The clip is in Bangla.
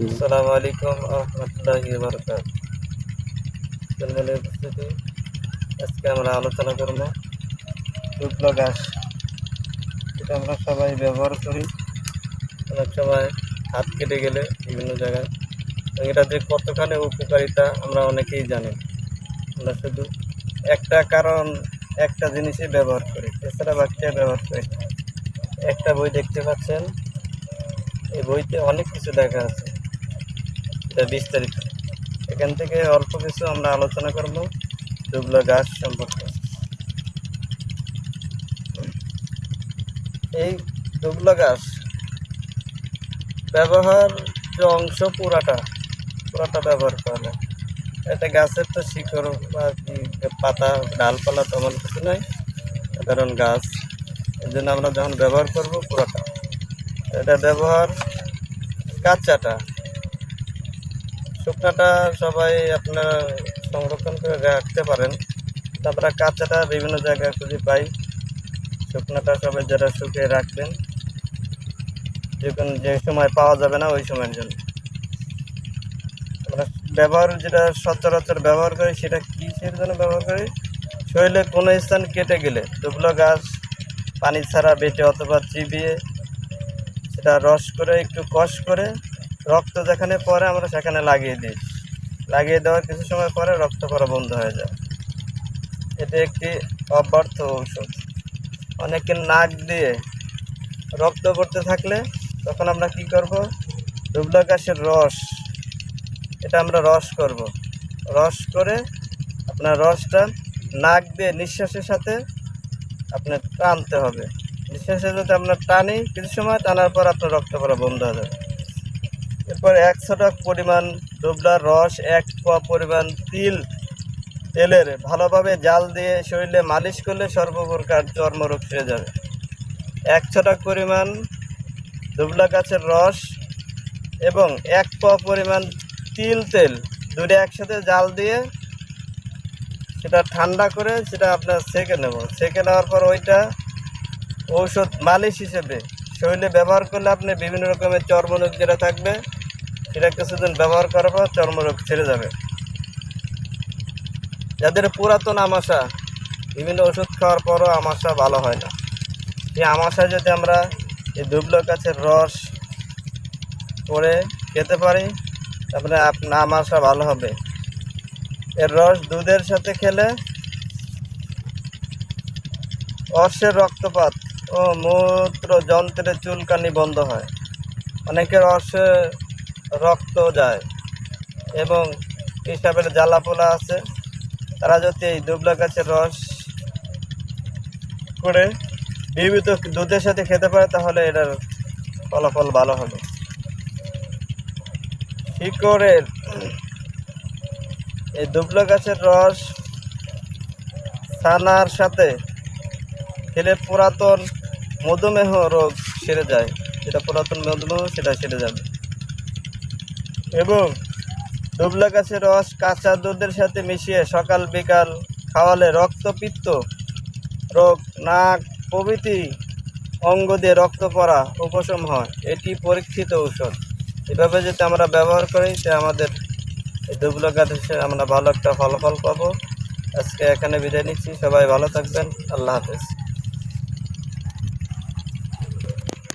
আসসালামু আলাইকুম রহমতুল্লাহি বরকাত সম্মানীয় উপস্থিতি আজকে আমরা আলোচনা করব শুকনো ঘাস এটা আমরা সবাই ব্যবহার করি অনেক সময় হাত কেটে গেলে বিভিন্ন জায়গায় এটা যে কতখানি উপকারিতা আমরা অনেকেই জানি আমরা শুধু একটা কারণ একটা জিনিসই ব্যবহার করি এছাড়া বাকিটা ব্যবহার করি একটা বই দেখতে পাচ্ছেন এই বইতে অনেক কিছু দেখা আছে বিস্তারিত। এখান থেকে অল্প কিছু আমরা আলোচনা করব দুবলা গাছ সম্পর্কে। এই দুবলা গাছ ব্যবহার যে অংশ পুরাটা পুরাটা ব্যবহার করা এটা গাছের তো শিকড় বা পাতা, ডালপালা তেমন কিছু নয় সাধারণ গাছ। এই জন্য আমরা যখন ব্যবহার করব পুরাটা। এটা ব্যবহার কাঁচাটা শুকনাটা সবাই আপনারা সংরক্ষণ করে রাখতে পারেন। তারপরে কাঁচাটা বিভিন্ন জায়গায় খুঁজে পাই। শুকনাটা সবাই যারা শুকিয়ে রাখবেন, যে যে সময় পাওয়া যাবে না, ওই সময়ের জন্য। আমরা ব্যবহার যেটা সচরাচর ব্যবহার করি, সেটা কিসের জন্য ব্যবহার করি? শরীরে কোনো স্থান কেটে গেলে দুবলো গাছ, পানি ছাড়া বেটে অথবা চিবিয়ে সেটা রস করে, একটু কষ করে রক্ত যেখানে পরে আমরা সেখানে লাগিয়ে দিই। লাগিয়ে দেওয়ার কিছু সময় পরে রক্ত পড়া বন্ধ হয়ে যায়। এটি একটি অব্যর্থ ঔষধ। অনেকে নাক দিয়ে রক্ত পড়তে থাকলে তখন আমরা কি করব? ডুবলা গাছের রস। এটা আমরা রস করব। রস করে আপনার রসটা নাক দিয়ে নিঃশ্বাসের সাথে আপনার টানতে হবে। নিঃশ্বাসে যদি আপনার টানি, কিছু সময় টানার পর আপনার রক্ত পড়া বন্ধ হয়ে যাবে। এরপর একশো টাকা পরিমাণ দুবলার রস, এক পোয়া পরিমাণ তিল। তেলের ভালোভাবে জাল দিয়ে শরীরে মালিশ করলে সর্বপ্রকার চর্মরোগ সেরে যাবে। এক ছটাক পরিমাণ দুবলা গাছের রস এবং এক পোয়া পরিমাণ তিল তেল দুটো একসাথে জাল দিয়ে সেটা ঠান্ডা করে সেটা আপনার সেঁকে নেব। সেঁকে নেওয়ার পর ওইটা ঔষধ মালিশ হিসেবে শরীরে ব্যবহার করলে আপনি বিভিন্ন রকমের চর্মরোগ যেটা থাকবে, সেটা কিছুদিন ব্যবহার করার পর চর্মরোগ ছেড়ে যাবে। যাদের পুরাতন আমাশা, বিভিন্ন ওষুধ খাওয়ার পরও আমাশা ভালো হয় না। এই আমাশা যদি আমরা এই দুবলো গাছের রস করে খেতে পারি তারপরে আপনার আমাশা ভালো হবে। এর রস দুধের সাথে খেলে অর্শের রক্তপাত ও মূত্র যন্ত্রের চুলকানি বন্ধ হয়। অনেকের অর্শে রক্ত যায় এবং হিসাবের জ্বালাপোলা আছে। তারা যদি এই দুবলা গাছের রস করে বিবিধ দুধের সাথে খেতে পারে, তাহলে এটার ফলাফল ভালো হবে। শিকড়ের এই দুবলা গাছের রস ছানার সাথে খেলে পুরাতন মধুমেহ রোগ সেরে যায়। যেটা পুরাতন মধুমেহ, সেটা সেরে যাবে। এবং ডুবলা গাছের রস, কাঁচা দুধের সাথে মিশিয়ে সকাল বিকাল খাওয়ালে রক্তপিত্ত রোগ, নাক, প্রভৃতি অঙ্গ দিয়ে রক্ত পড়া উপশম হয়। এটি পরীক্ষিত ঔষধ। এভাবে যদি আমরা ব্যবহার করি, তে আমাদের দুবলা গাছে আমরা ভালো একটা ফলাফল পাবো। আজকে এখানে বিদায় নিচ্ছি। সবাই ভালো থাকবেন। আল্লাহ হাফেজ।